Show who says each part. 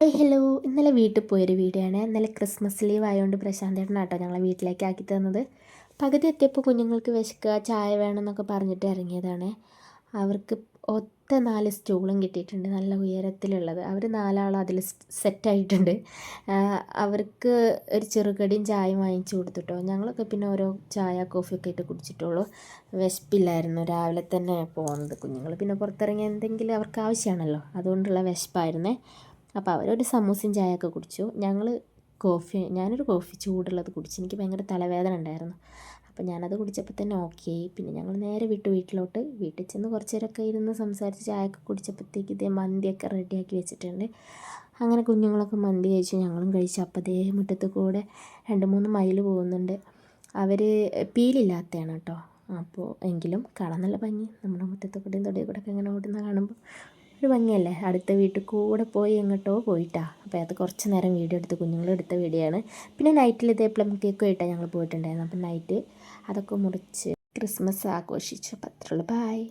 Speaker 1: Hello. ഇന്നലെ വീട്ടിൽ പോയൊരു വീഡിയോ ആണ്. ഇന്നലെ ക്രിസ്മസ് ലീവ് ആയതുകൊണ്ട് പ്രശാന്തേട്ടനാണ് കേട്ടോ ഞങ്ങളെ വീട്ടിലേക്ക് ആക്കി തന്നത്. പകുതി എത്തിയപ്പോൾ കുഞ്ഞുങ്ങൾക്ക് വിശക്കുക ചായ വേണമെന്നൊക്കെ പറഞ്ഞിട്ട് ഇറങ്ങിയതാണ്. അവർക്ക് ഒത്ത നാല് സ്റ്റൂളും കിട്ടിയിട്ടുണ്ട്. നല്ല ഉയരത്തിലുള്ളത്. അവർ നാലാളും അതിൽ സെറ്റായിട്ടുണ്ട് അവർക്ക് ഒരു ചെറുകടിയും ചായയും വാങ്ങിച്ചു കൊടുത്തിട്ടോ. ഞങ്ങളൊക്കെ പിന്നെ ഓരോ ചായ കോഫിയൊക്കെ ഇട്ട് കുടിച്ചിട്ടുള്ളൂ. വിശപ്പില്ലായിരുന്നു. രാവിലെ തന്നെ പോകുന്നത് കുഞ്ഞുങ്ങൾ. പിന്നെ പുറത്തിറങ്ങി എന്തെങ്കിലും അവർക്ക് ആവശ്യമാണല്ലോ. അതുകൊണ്ടുള്ള വിശപ്പായിരുന്നേ. അപ്പോൾ അവരൊരു സമൂസയും ചായയൊക്കെ കുടിച്ചു. ഞങ്ങൾ കോഫി ഞാനൊരു കോഫി ചൂടുള്ളത് കുടിച്ചു എനിക്ക് ഭയങ്കര തലവേദന ഉണ്ടായിരുന്നു. അപ്പോൾ ഞാനത് കുടിച്ചപ്പോൾ തന്നെ ഓക്കെ പിന്നെ ഞങ്ങൾ നേരെ വിട്ടു വീട്ടിലോട്ട്. വീട്ടിൽ ചെന്ന് കുറച്ച് നേരമൊക്കെ ഇരുന്ന് സംസാരിച്ച് ചായയൊക്കെ കുടിച്ചപ്പോഴത്തേക്ക് ഇതേ മന്തിയൊക്കെ റെഡിയാക്കി വെച്ചിട്ടുണ്ട്. അങ്ങനെ കുഞ്ഞുങ്ങളൊക്കെ മന്തി കഴിച്ചു. ഞങ്ങളും കഴിച്ചു. അപ്പോൾ അതേ മുറ്റത്ത് കൂടെ രണ്ട് മൂന്ന് മൈൽ പോകുന്നുണ്ട്. അവർ പീലില്ലാത്തതാണ് കേട്ടോ. അപ്പോൾ എങ്കിലും കാണാൻ നല്ല ഭംഗി. നമ്മുടെ മുറ്റത്ത് കൂടെയും തൊടിയിൽ കൂടെ ഒക്കെ ഇങ്ങനെ ഓടുന്ന കാണുമ്പോൾ ഒരു ഭംഗിയല്ലേ? അടുത്ത വീട്ടിൽ കൂടെ പോയി എങ്ങോട്ടോ പോയിട്ടാ. അപ്പോൾ അത് കുറച്ച് നേരം വീഡിയോ എടുത്ത് കുഞ്ഞുങ്ങൾ എടുത്ത വീഡിയോ ആണ് പിന്നെ നൈറ്റിൽ ഇതേ പ്ലം കേക്ക് ആയിട്ടാണ് ഞങ്ങൾ പോയിട്ടുണ്ടായിരുന്നു അപ്പം നൈറ്റ് അതൊക്കെ മുറിച്ച് ക്രിസ്മസ് ആഘോഷിച്ചു. പത്രമുള്ള ബായ്